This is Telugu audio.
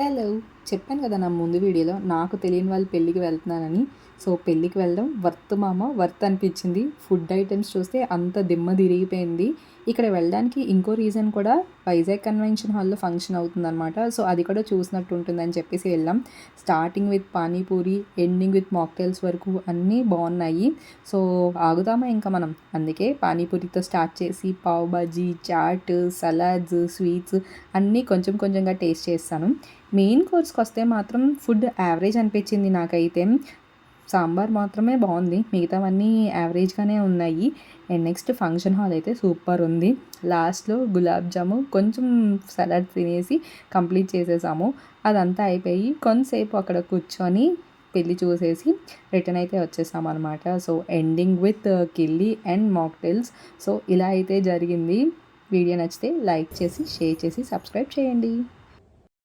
హలో చెప్పాను కదా నా ముందు వీడియోలో నాకు తెలియని వాళ్ళు పెళ్ళికి వెళ్తున్నానని సో పెళ్ళికి వెళ్ళడం వర్త్ మామ వర్త్ అనిపించింది. ఫుడ్ ఐటమ్స్ చూస్తే అంత దిమ్మ తిరిగిపోయింది. ఇక్కడ వెళ్ళడానికి ఇంకో రీజన్ కూడా వైజాగ్ కన్వెన్షన్ హాల్లో ఫంక్షన్ అవుతుందన్నమాట. సో అది కూడా చూసినట్టు ఉంటుందని చెప్పేసి వెళ్ళాం. Starting with pani puri ending with mocktails వరకు అన్నీ బాగున్నాయి. సో ఆగుదామా ఇంకా మనం? అందుకే పానీపూరితో స్టార్ట్ చేసి పావ్ బాజీ చాట్ సలాడ్స్ స్వీట్స్ అన్నీ కొంచెం కొంచెంగా టేస్ట్ చేస్తాను. మెయిన్ కోర్స్ వస్తే మాత్రం ఫుడ్ యావరేజ్ అనిపించింది నాకైతే. సాంబార్ మాత్రమే బాగుంది మిగతావన్నీ యావరేజ్గానే ఉన్నాయి. అండ్ నెక్స్ట్ ఫంక్షన్ హాల్ అయితే సూపర్ ఉంది. లాస్ట్లో గులాబ్ జాము కొంచెం సలాడ్ తినేసి కంప్లీట్ చేసేసాము. అదంతా అయిపోయి కొంతసేపు అక్కడ కూర్చొని పెళ్ళి చూసేసి రిటర్న్ అయితే వచ్చేసాం అనమాట సో ఎండింగ్ విత్ కిల్లీ అండ్ మాక్టెల్స్. సో ఇలా అయితే జరిగింది. వీడియో నచ్చితే లైక్ చేసి షేర్ చేసి సబ్స్క్రైబ్ చేయండి.